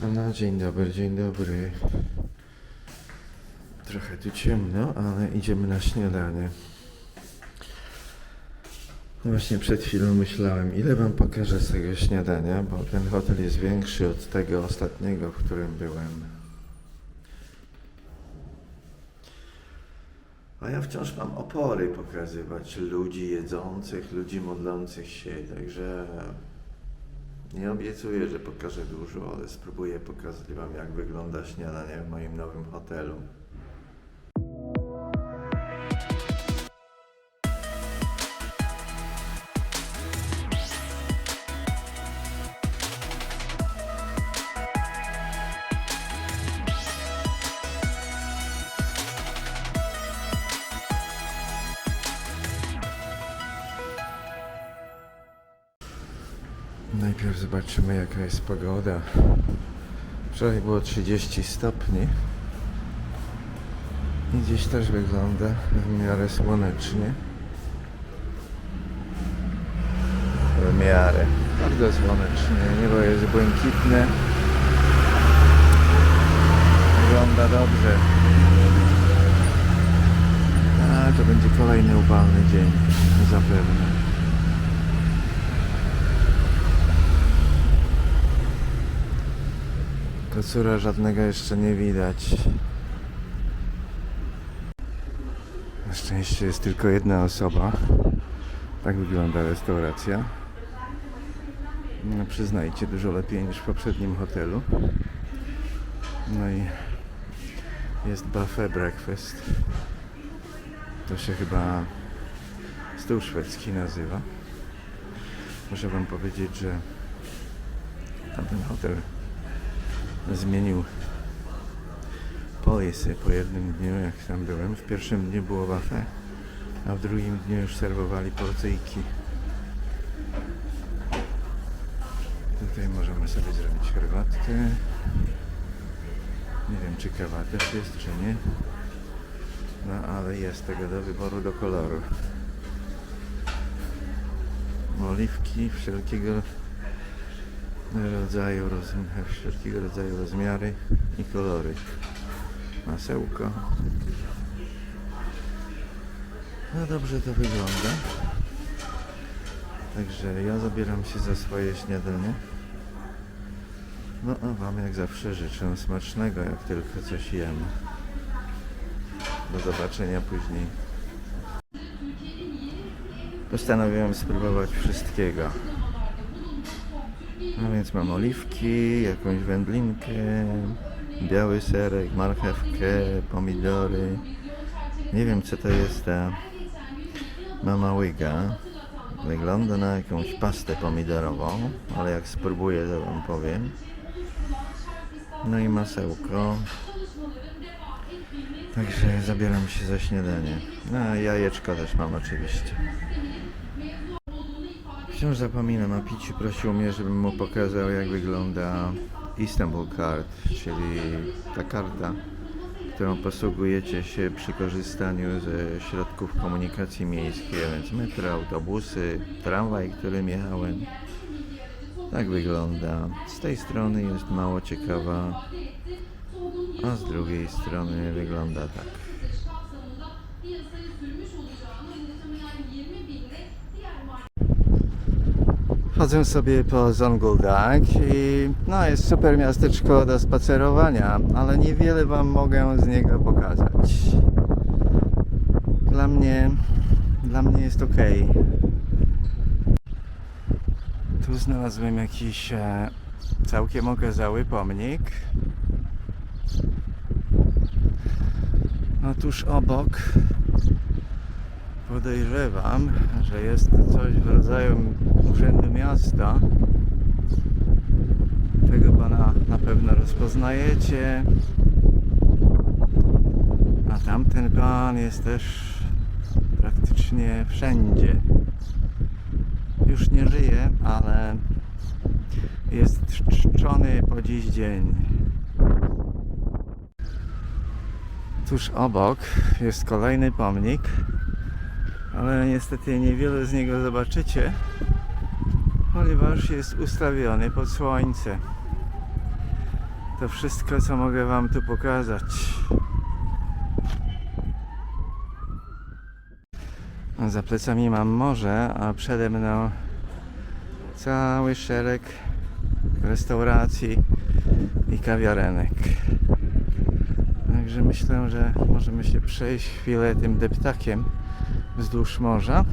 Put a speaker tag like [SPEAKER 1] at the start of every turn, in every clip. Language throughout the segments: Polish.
[SPEAKER 1] No, dzień dobry, dzień dobry. Trochę tu ciemno, ale idziemy na śniadanie. Właśnie przed chwilą myślałem, ile wam pokażę z tego śniadania, bo ten hotel jest większy od tego ostatniego, w którym byłem. A ja wciąż mam opory pokazywać ludzi jedzących, ludzi modlących się, także nie obiecuję, że pokażę dużo, ale spróbuję pokazać Wam, jak wygląda śniadanie w moim nowym hotelu. Najpierw zobaczymy jaka jest pogoda. Wczoraj było 30 stopni. I dziś też wygląda w miarę słonecznie. W miarę. Bardzo słonecznie. Niebo jest błękitne. Wygląda dobrze. A to będzie kolejny upalny dzień. Zapewne. Kocura żadnego jeszcze nie widać. Na szczęście jest tylko jedna osoba. Tak wygląda restauracja. No, przyznajcie, dużo lepiej niż w poprzednim hotelu. No i jest buffet breakfast. To się chyba stół szwedzki nazywa. Muszę wam powiedzieć, że tamten hotel zmienił policy po jednym dniu, jak tam byłem. W pierwszym dniu było buffet, a w drugim dniu już serwowali porcyjki. Tutaj możemy sobie zrobić herbatkę. Nie wiem, czy kawa też jest, czy nie. No, ale jest tego do wyboru do koloru. Oliwki wszelkiego rodzaju, wszelkiego rodzaju rozmiary i kolory. Masełko. No dobrze to wygląda. Także ja zabieram się za swoje śniadanie. No a Wam jak zawsze życzę smacznego, jak tylko coś jem. Do zobaczenia później. Postanowiłem spróbować wszystkiego. No więc mam oliwki, jakąś wędlinkę, biały serek, marchewkę, pomidory. Nie wiem co to jest ta mama łyga. Wygląda na jakąś pastę pomidorową, ale jak spróbuję to wam powiem. No i masełko. Także zabieram się za śniadanie. No a jajeczko też mam oczywiście. Wciąż zapominam o piciu. Prosił mnie, żebym mu pokazał, jak wygląda Istanbul Card, czyli ta karta, którą posługujecie się przy korzystaniu ze środków komunikacji miejskiej, a więc metro, autobusy, tramwaj, którym jechałem. Tak wygląda. Z tej strony jest mało ciekawa, a z drugiej strony wygląda tak. Chodzę sobie po Zonguldak i no jest super miasteczko do spacerowania, ale niewiele Wam mogę z niego pokazać. Dla mnie, dla mnie jest ok. Tu znalazłem jakiś e, całkiem okazały pomnik. No tuż obok podejrzewam, że jest coś w rodzaju urzędu miasta. Tego pana na pewno rozpoznajecie. A tamten pan jest też praktycznie wszędzie. Już nie żyje, ale jest czczony po dziś dzień. Tuż obok jest kolejny pomnik, ale niestety niewiele z niego zobaczycie, ponieważ jest ustawiony pod słońce. To wszystko, co mogę Wam tu pokazać. Za plecami mam morze, a przede mną cały szereg restauracji i kawiarenek. Także myślę, że możemy się przejść chwilę tym deptakiem wzdłuż morza.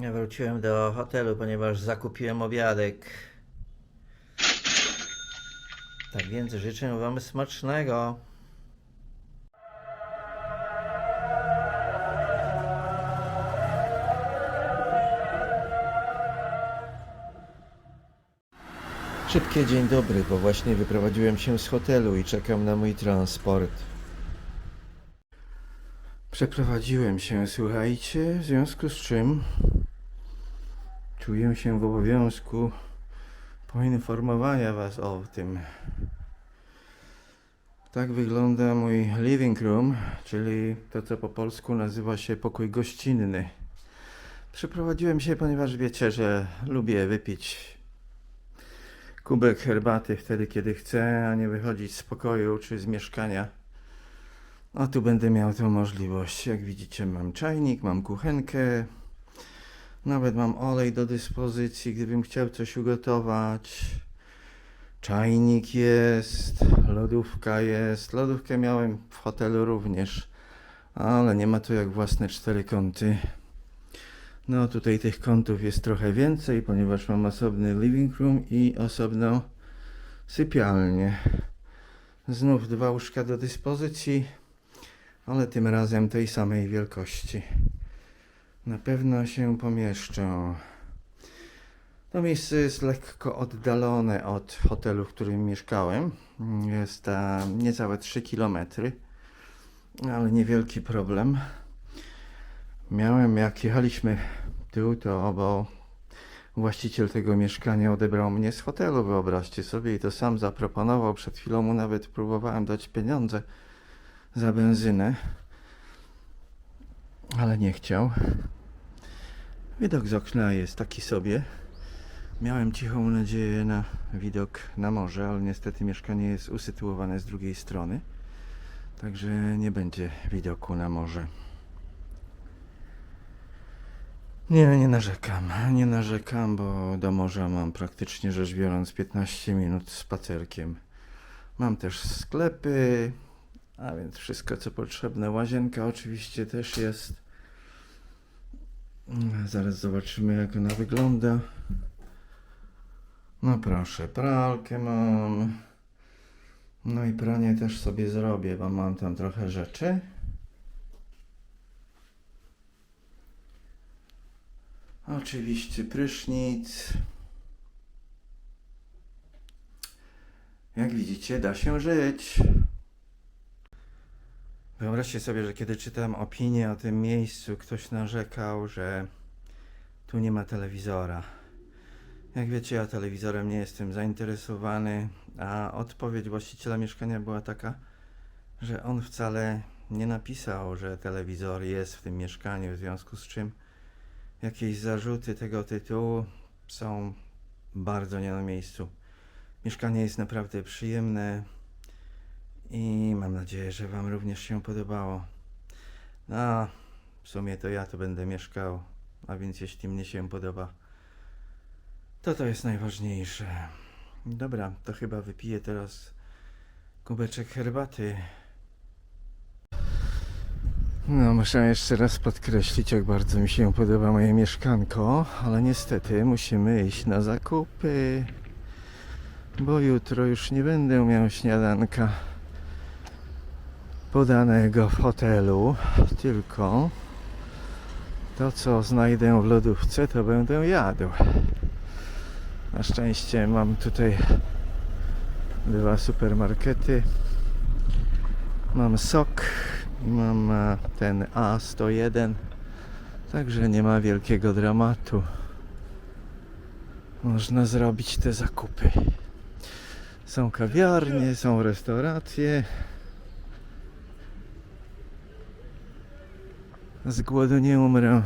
[SPEAKER 1] Ja wróciłem do hotelu, ponieważ zakupiłem obiadek. Tak więc życzę Wam smacznego. Szybkie dzień dobry, bo właśnie wyprowadziłem się z hotelu i czekam na mój transport. Przeprowadziłem się, słuchajcie, w związku z czym czuję się w obowiązku poinformowania Was o tym. Tak wygląda mój living room, czyli to, co po polsku nazywa się pokój gościnny. Przeprowadziłem się, ponieważ wiecie, że lubię wypić kubek herbaty wtedy, kiedy chcę, a nie wychodzić z pokoju czy z mieszkania. No tu będę miał tą możliwość. Jak widzicie, mam czajnik, mam kuchenkę, nawet mam olej do dyspozycji, gdybym chciał coś ugotować. Czajnik jest, lodówka jest. Lodówkę miałem w hotelu również, ale nie ma to jak własne cztery kąty. No tutaj tych kątów jest trochę więcej, ponieważ mam osobny living room i osobną sypialnię. Znów dwa łóżka do dyspozycji, ale tym razem tej samej wielkości. Na pewno się pomieszczą. To miejsce jest lekko oddalone od hotelu, w którym mieszkałem. Jest a, niecałe 3 km, ale niewielki problem. Miałem, jak jechaliśmy tu, to bo właściciel tego mieszkania odebrał mnie z hotelu, wyobraźcie sobie, i to sam zaproponował. Przed chwilą mu nawet próbowałem dać pieniądze za benzynę, ale nie chciał. Widok z okna jest taki sobie. Miałem cichą nadzieję na widok na morze, ale niestety mieszkanie jest usytuowane z drugiej strony, także nie będzie widoku na morze. Nie, nie narzekam, nie narzekam, bo do morza mam praktycznie rzecz biorąc 15 minut spacerkiem. Mam też sklepy, a więc wszystko co potrzebne. Łazienka oczywiście też jest. Zaraz zobaczymy jak ona wygląda. No proszę, pralkę mam. No i pranie też sobie zrobię, bo mam tam trochę rzeczy. Oczywiście prysznic. Jak widzicie, da się żyć. Wyobraźcie sobie, że kiedy czytam opinię o tym miejscu, ktoś narzekał, że tu nie ma telewizora. Jak wiecie, ja telewizorem nie jestem zainteresowany, a odpowiedź właściciela mieszkania była taka, że on wcale nie napisał, że telewizor jest w tym mieszkaniu, w związku z czym jakieś zarzuty tego tytułu są bardzo nie na miejscu. Mieszkanie jest naprawdę przyjemne i mam nadzieję, że Wam również się podobało. No, w sumie to ja tu będę mieszkał, a więc jeśli mnie się podoba, to to jest najważniejsze. Dobra, to chyba wypiję teraz kubeczek herbaty. No, muszę jeszcze raz podkreślić, jak bardzo mi się podoba moje mieszkanko, ale niestety musimy iść na zakupy, bo jutro już nie będę miał śniadanka podanego w hotelu, tylko to, co znajdę w lodówce, to będę jadł. Na szczęście mam tutaj dwa supermarkety. Mam sok i mam e, ten A101, także nie ma wielkiego dramatu. Można zrobić te zakupy. Są kawiarnie, są restauracje. Z głodu nie umrę.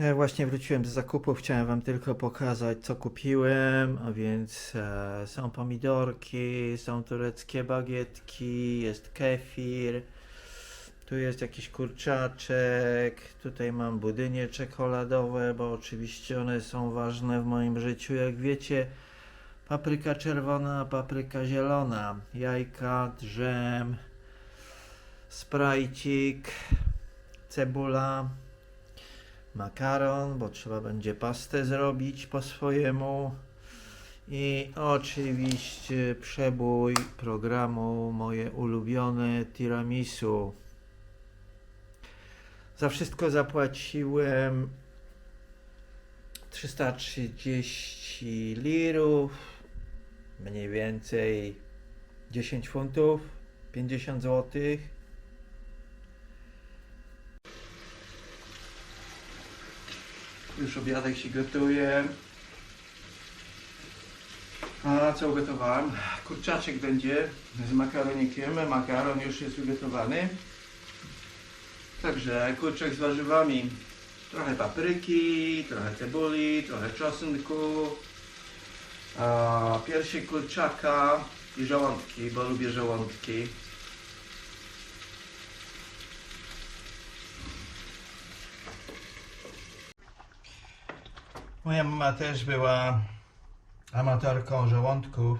[SPEAKER 1] Ja właśnie wróciłem z zakupów, chciałem Wam tylko pokazać co kupiłem, a więc e, są pomidorki, są tureckie bagietki, jest kefir, tu jest jakiś kurczaczek, tutaj mam budynie czekoladowe, bo oczywiście one są ważne w moim życiu, jak wiecie, papryka czerwona, papryka zielona, jajka, drzem, sprajcik, cebula, makaron, bo trzeba będzie pastę zrobić po swojemu. I oczywiście przebój programu moje ulubione tiramisu. Za wszystko zapłaciłem 330 lirów, mniej więcej 10 funtów, 50 złotych. Już obiadek się gotuje. A co ugotowałem? Kurczaczek będzie z makaronikiem. Makaron już jest ugotowany. Także kurczak z warzywami. Trochę papryki, trochę cebuli, trochę czosnku. A, piersi kurczaka i żołądki, bo lubię żołądki. Moja mama też była amatorką żołądków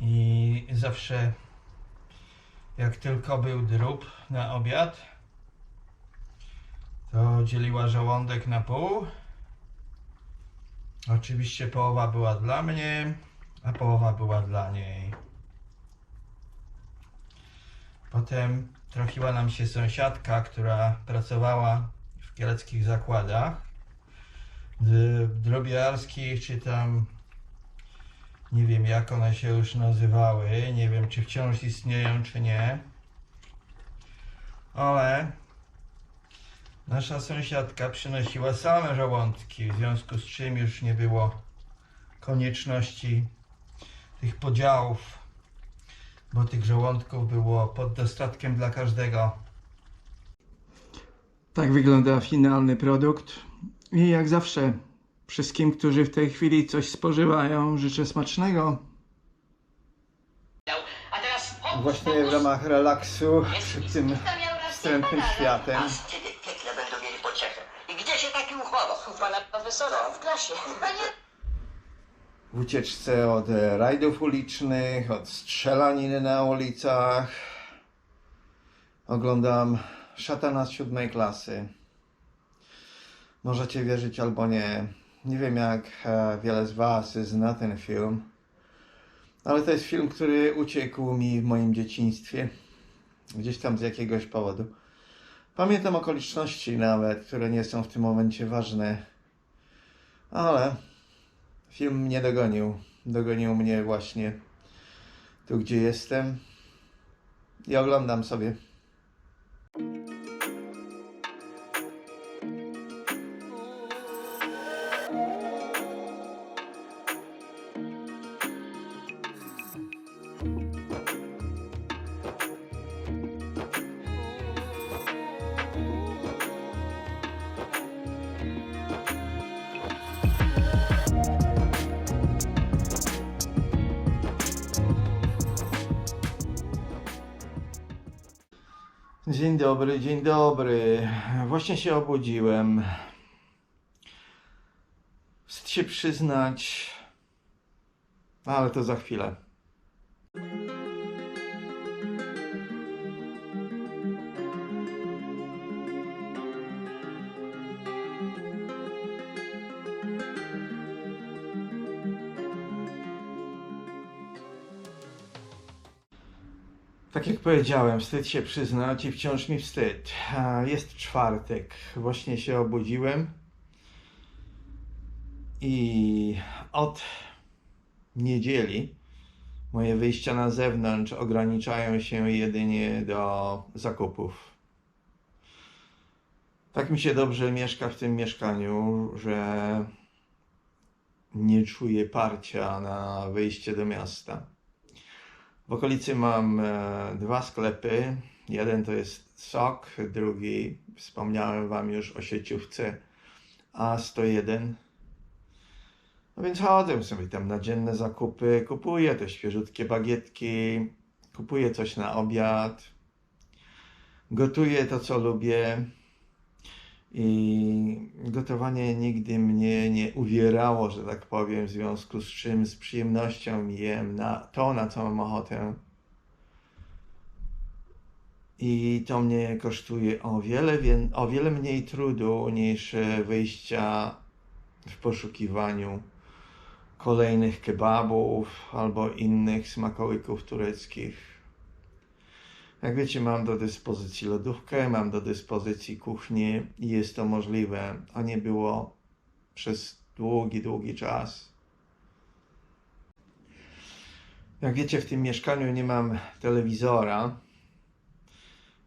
[SPEAKER 1] i zawsze jak tylko był drób na obiad, to dzieliła żołądek na pół. Oczywiście połowa była dla mnie, a połowa była dla niej. Potem trafiła nam się sąsiadka, która pracowała w kieleckich zakładach drobiarskich, czy tam nie wiem jak one się już nazywały, nie wiem czy wciąż istnieją, czy nie. Ale nasza sąsiadka przynosiła same żołądki, w związku z czym już nie było konieczności tych podziałów, bo tych żołądków było pod dostatkiem dla każdego. Tak wygląda finalny produkt. I jak zawsze, wszystkim, którzy w tej chwili coś spożywają, życzę smacznego.
[SPEAKER 2] A teraz
[SPEAKER 1] Właśnie w ramach relaksu przed tym wstrętnym światem.
[SPEAKER 2] Aż kiedy w piekle będą mieli pociechę. I gdzie się taki uchował? U pana Panie...
[SPEAKER 1] W ucieczce od e, rajdów ulicznych, od strzelaniny na ulicach. Oglądam Szatana z siódmej klasy. Możecie wierzyć albo nie. Nie wiem jak e, wiele z Was zna ten film. Ale to jest film, który uciekł mi w moim dzieciństwie. Gdzieś tam z jakiegoś powodu. Pamiętam okoliczności nawet, które nie są w tym momencie ważne. Ale film mnie dogonił. Dogonił mnie właśnie tu, gdzie jestem. I oglądam sobie. Dzień dobry, dzień dobry. Właśnie się obudziłem. Wstyd się przyznać, ale to za chwilę. Tak jak powiedziałem, wstyd się przyznać i wciąż mi wstyd. Jest czwartek, właśnie się obudziłem i od niedzieli moje wyjścia na zewnątrz ograniczają się jedynie do zakupów. Tak mi się dobrze mieszka w tym mieszkaniu, że nie czuję parcia na wyjście do miasta. W okolicy mam e, dwa sklepy. Jeden to jest sok, drugi wspomniałem Wam już o sieciówce A101. No więc chodzę sobie tam na dzienne zakupy, kupuję te świeżutkie bagietki, kupuję coś na obiad, gotuję to, co lubię. I gotowanie nigdy mnie nie uwierało, że tak powiem, w związku z czym z przyjemnością jem na to, na co mam ochotę. I to mnie kosztuje o wiele, o wiele mniej trudu niż wyjścia w poszukiwaniu kolejnych kebabów albo innych smakołyków tureckich. Jak wiecie, mam do dyspozycji lodówkę, mam do dyspozycji kuchnię i jest to możliwe, a nie było przez długi, długi czas. Jak wiecie, w tym mieszkaniu nie mam telewizora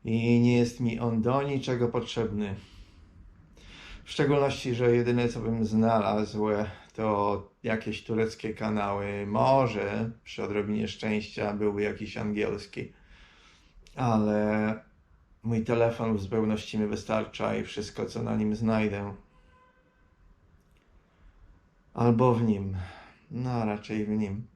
[SPEAKER 1] i nie jest mi on do niczego potrzebny. W szczególności, że jedyne co bym znalazł to jakieś tureckie kanały. Może przy odrobinie szczęścia byłby jakiś angielski, ale mój telefon w zupełności mi wystarcza i wszystko co na nim znajdę. Albo w nim. No, raczej w nim.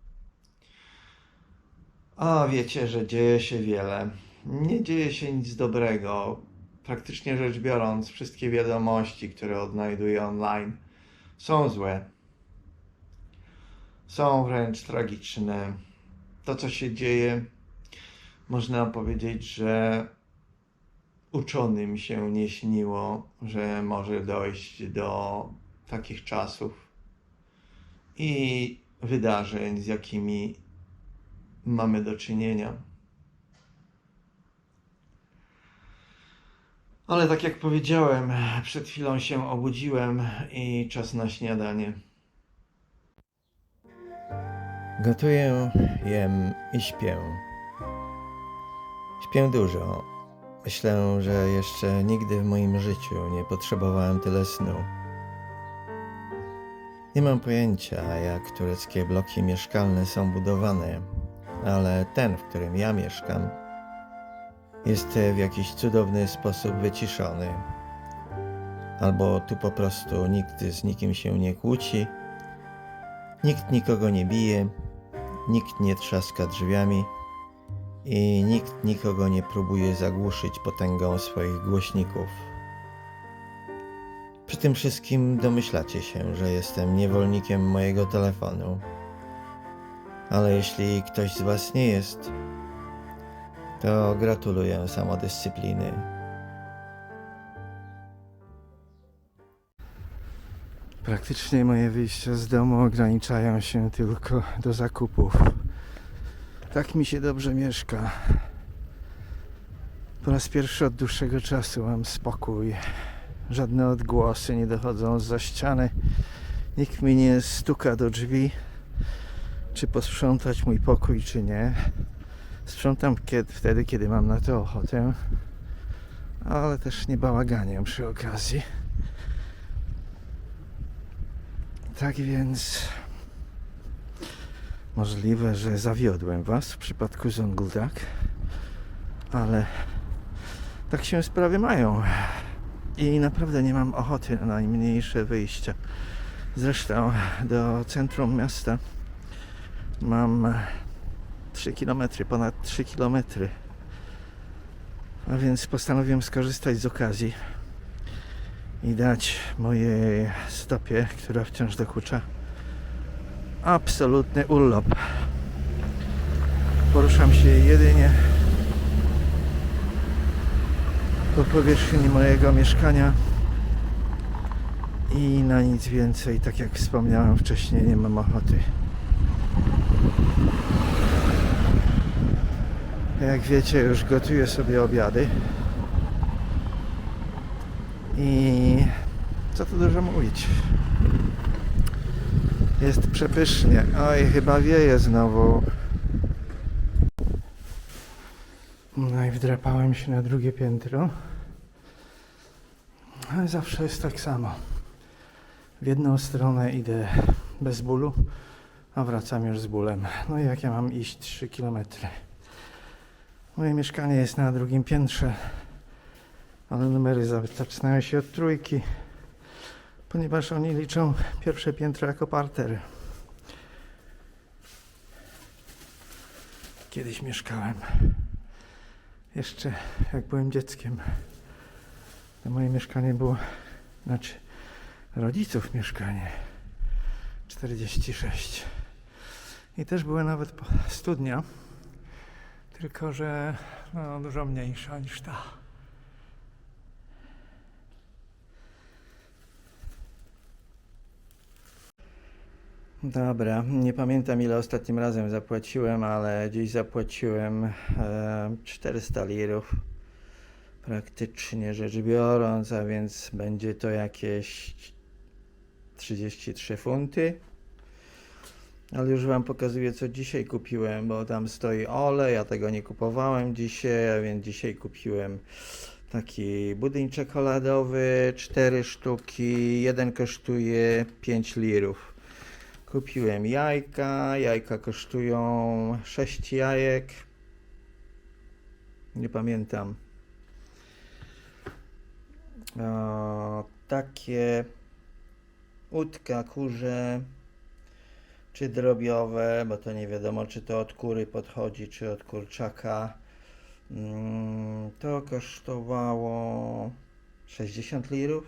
[SPEAKER 1] A wiecie, że dzieje się wiele. Nie dzieje się nic dobrego. Praktycznie rzecz biorąc, wszystkie wiadomości, które odnajduję online, są złe. Są wręcz tragiczne. To, co się dzieje, można powiedzieć, że uczonym się nie śniło, że może dojść do takich czasów i wydarzeń, z jakimi mamy do czynienia. Ale tak jak powiedziałem, przed chwilą się obudziłem i czas na śniadanie. Gotuję, jem i śpię. Śpię dużo. Myślę, że jeszcze nigdy w moim życiu nie potrzebowałem tyle snu. Nie mam pojęcia, jak tureckie bloki mieszkalne są budowane, ale ten, w którym ja mieszkam, jest w jakiś cudowny sposób wyciszony. Albo tu po prostu nikt z nikim się nie kłóci, nikt nikogo nie bije, nikt nie trzaska drzwiami i nikt nikogo nie próbuje zagłuszyć potęgą swoich głośników. Przy tym wszystkim domyślacie się, że jestem niewolnikiem mojego telefonu. Ale jeśli ktoś z Was nie jest, to gratuluję samodyscypliny. Praktycznie moje wyjścia z domu ograniczają się tylko do zakupów. Tak mi się dobrze mieszka. Po raz pierwszy od dłuższego czasu mam spokój. Żadne odgłosy nie dochodzą za ściany. Nikt mi nie stuka do drzwi, czy posprzątać mój pokój, czy nie. Sprzątam kiedy, wtedy, kiedy mam na to ochotę, ale też nie bałaganiam przy okazji. Tak więc możliwe, że zawiodłem Was w przypadku Zonguldak, ale tak się sprawy mają i naprawdę nie mam ochoty na najmniejsze wyjścia. Zresztą do centrum miasta mam 3 km, ponad 3 km. A więc postanowiłem skorzystać z okazji i dać mojej stopie, która wciąż dokucza, absolutny urlop. Poruszam się jedynie po powierzchni mojego mieszkania i na nic więcej, tak jak wspomniałem wcześniej, nie mam ochoty. Jak wiecie, już gotuję sobie obiady. I co tu dużo mówić. Jest przepysznie. Oj, chyba wieje znowu. No i wdrapałem się na drugie piętro. Ale zawsze jest tak samo. W jedną stronę idę bez bólu, a wracam już z bólem. No i jak ja mam iść 3 kilometry? Moje mieszkanie jest na drugim piętrze, ale numery zaczynają się od trójki, ponieważ oni liczą pierwsze piętro jako parter. Kiedyś mieszkałem, jeszcze jak byłem dzieckiem. To moje mieszkanie było, znaczy rodziców mieszkanie 46. I też była nawet studnia
[SPEAKER 3] tylko że no, dużo mniejsza niż ta.
[SPEAKER 1] Dobra, nie pamiętam ile ostatnim razem zapłaciłem, ale dziś zapłaciłem e, 400 lirów. Praktycznie rzecz biorąc, a więc będzie to jakieś 33 funty. Ale już Wam pokazuję, co dzisiaj kupiłem, bo tam stoi olej, ja tego nie kupowałem dzisiaj, a więc dzisiaj kupiłem taki budyń czekoladowy, 4 sztuki, jeden kosztuje 5 lirów. Kupiłem jajka, jajka kosztują 6 jajek. Nie pamiętam. O, takie łódka kurze czy drobiowe, bo to nie wiadomo czy to od kury podchodzi, czy od kurczaka. Mm, To kosztowało 60 lirów.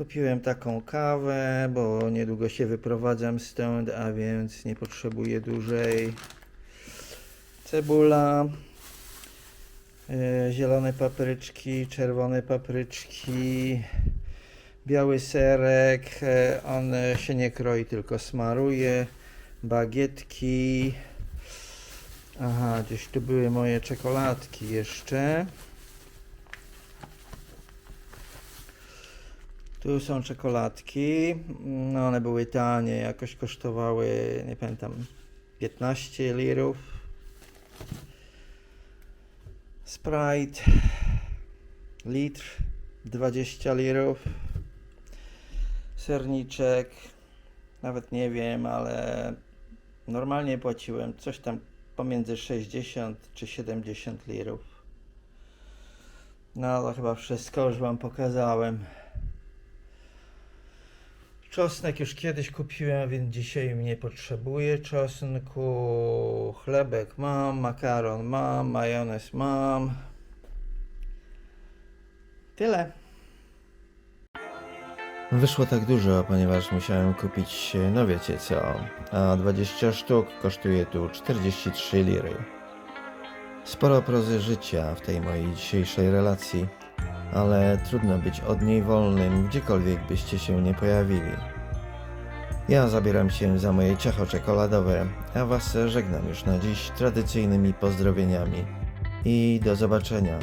[SPEAKER 1] Kupiłem taką kawę, bo niedługo się wyprowadzam stąd, a więc nie potrzebuję dłużej. Cebula, e, zielone papryczki, czerwone papryczki, biały serek, e, on się nie kroi, tylko smaruje, bagietki. Aha, gdzieś tu były moje czekoladki jeszcze. Tu są czekoladki. No one były tanie, jakoś kosztowały, nie pamiętam, 15 lirów. Sprite, litr, 20 lirów. Serniczek, nawet nie wiem, ale normalnie płaciłem coś tam pomiędzy 60 czy 70 lirów. No to chyba wszystko już Wam pokazałem. Czosnek już kiedyś kupiłem, więc dzisiaj nie potrzebuję czosnku. Chlebek mam, makaron mam, majonez mam. Tyle. Wyszło tak dużo, ponieważ musiałem kupić, no wiecie co, a 20 sztuk kosztuje tu 43 liry. Sporo prozy życia w tej mojej dzisiejszej relacji ale trudno być od niej wolnym, gdziekolwiek byście się nie pojawili. Ja zabieram się za moje ciacho czekoladowe, a Was żegnam już na dziś tradycyjnymi pozdrowieniami. I do zobaczenia.